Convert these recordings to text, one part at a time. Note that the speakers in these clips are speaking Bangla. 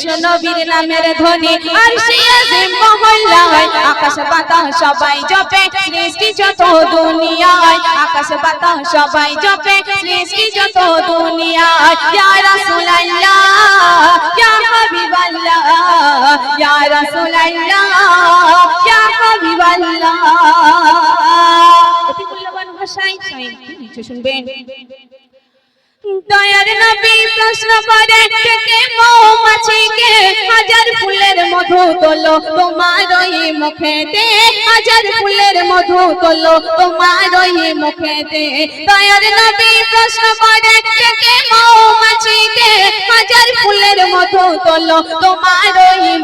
বিশ্ব নবীর নামের ধ্বনি, আর সিয়াজে মহল্লায় আকাশ বাতাস সবাই জপে, সৃষ্টি যত দুনিয়ায় আকাশ বাতাস সবাই জপে, সৃষ্টি যত দুনিয়ায়। ইয়া রাসূলুল্লাহ, ইয়া হাবিবাল্লাহ, ইয়া রাসূলুল্লাহ, ইয়া শুনবেন। দয়ার নবী প্রশ্ন করে থেকে মৌমাছিকে হাজার ফুলের মধু তোলো? তোমার ওই মুখেতে হাজার ফুলের মধু তোলো। তোমার ওই মুখেতে দয়ার নবী প্রশ্ন করে কে কে মৌমাছিকে হাজার ফুলের মধু তোলো? তোমার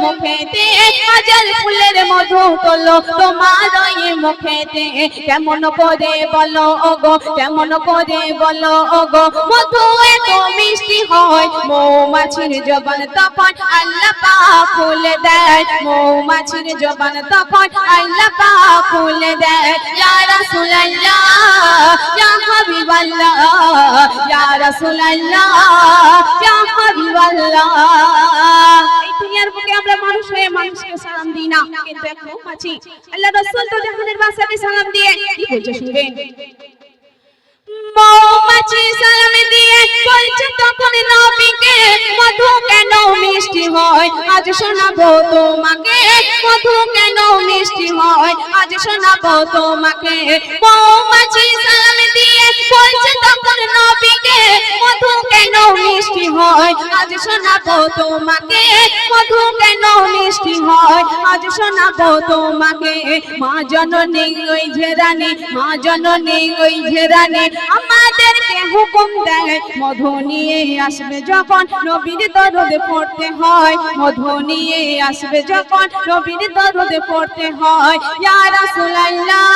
মুখেতে হাজার ফুলের মধু তোলো। তোমার ওই মুখেতে কেমন করে বলো, ওগো, কেমন করে বলো, ওগো। মধু এত মিষ্টি হয়, মৌমাছির জবান তখন আল্লাহ পাক খুলে দেয়। মৌমাছির জবান তখন আল্লাহ পাক খুলে দেয়। ইয়া রাসূলুল্লাহ, ইয়া হাবিবাল্লাহ, ইয়া রাসূলুল্লাহ, ইয়া হাবিবাল্লাহ। দুনিয়ার বুকে আমরা মানুষ হয়ে মানুষকে সালাম দিই না। কিন্তু এক মৌমাছি আল্লাহ রাসূল তো জাহানের বাসাকে সালাম দিয়ে কি বলছে, শুনবেন। মৌমাছি সালাম দিয়ে বলছে, তখন নবীকে মধু কেন মিষ্টি হয়? আজ শোনাবো তোমাকে মধু কেন মিষ্টি হয়? আজ শোনাবো তোমাকে। মৌমাছি সালাম দিয়ে বলছে, তখন শোনাবো তোমাকে। মধু কেন মিষ্টি হয়? আজ শোনাবো তোমাকে। মা জননী, ওই ঝেরানি মা জননী, ওই ঝেরানি আমাদেরকে হুকুম দেয়, মধু নিয়ে আসবে যখন নবীর দরদে পড়তে হয়। মধু নিয়ে আসবে যখন নবীর দরদে পড়তে হয়। ইয়া রাসূলুল্লাহ,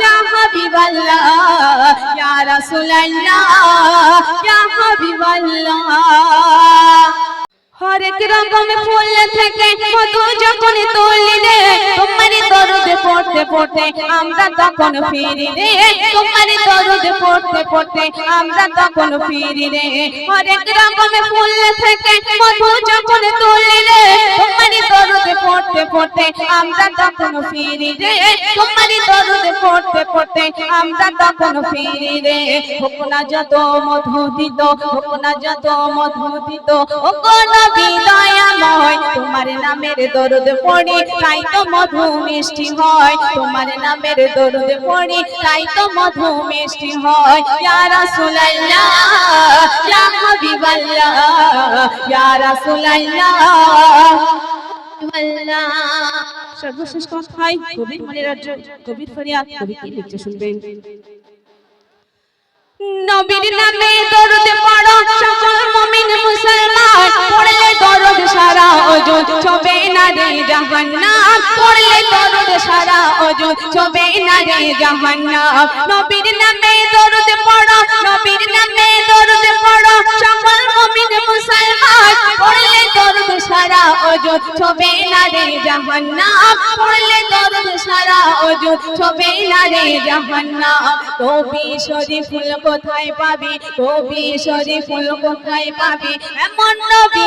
ইয়া হাবিবাল্লাহ, ইয়া হরেক রকম ফুল থেকে মধু যখন তুললে তোমার দরদে পড়তে আমরা তখন ফিরি রে। তোমার দরদে পড়তে পড়তে আমরা তখন ফিরি রে। হরেক রকম ফুল থেকে মধু যখন তুললে তোমার দরদে পড়তে পড়তে আমরা তখন ফিরি রে। তোমার দরদে পড়তে পড়তে আমরা তখন ফিরি রে। হোক না যত মধু দিত হোক না যত মধু দিত ও কোন বিদয়াময় তোমার নামের দরদ পড়ি, তাই তো মধু মিষ্টি হয়। তোমার নামের দরদ পড়ি, তাই তো মধু মিষ্টি হয়। ইয়া রাসূলুল্লাহ, ইয়া হাবিবাল্লাহ সর্বশেষ কবির মনের রাজ্য, কবির শুনবেন? নবীর নামে দরুদ পড়ো, সকল মুসলমান। পড়লে দরুদ সারা ওজুদ ছবে না রে পড়লে দরুদ সারা ওজুদ ছবে না রে জাহান্নাম। নবীর নামে দরুদ পড়ো, নবীর নামে দরুদ পড়ো। সকল মুমিন মুসলমান, পড়লে দরুদ সারা ওজুদ ছবে না রে জাহান্নাম। পড়লে দরুদ সারা ওজুদ ছবে না রে জাহান্নাম। কবি শরীফুল কোথায় পাবি? কবি শরীফুল কোথায় পাবি? এমন নবী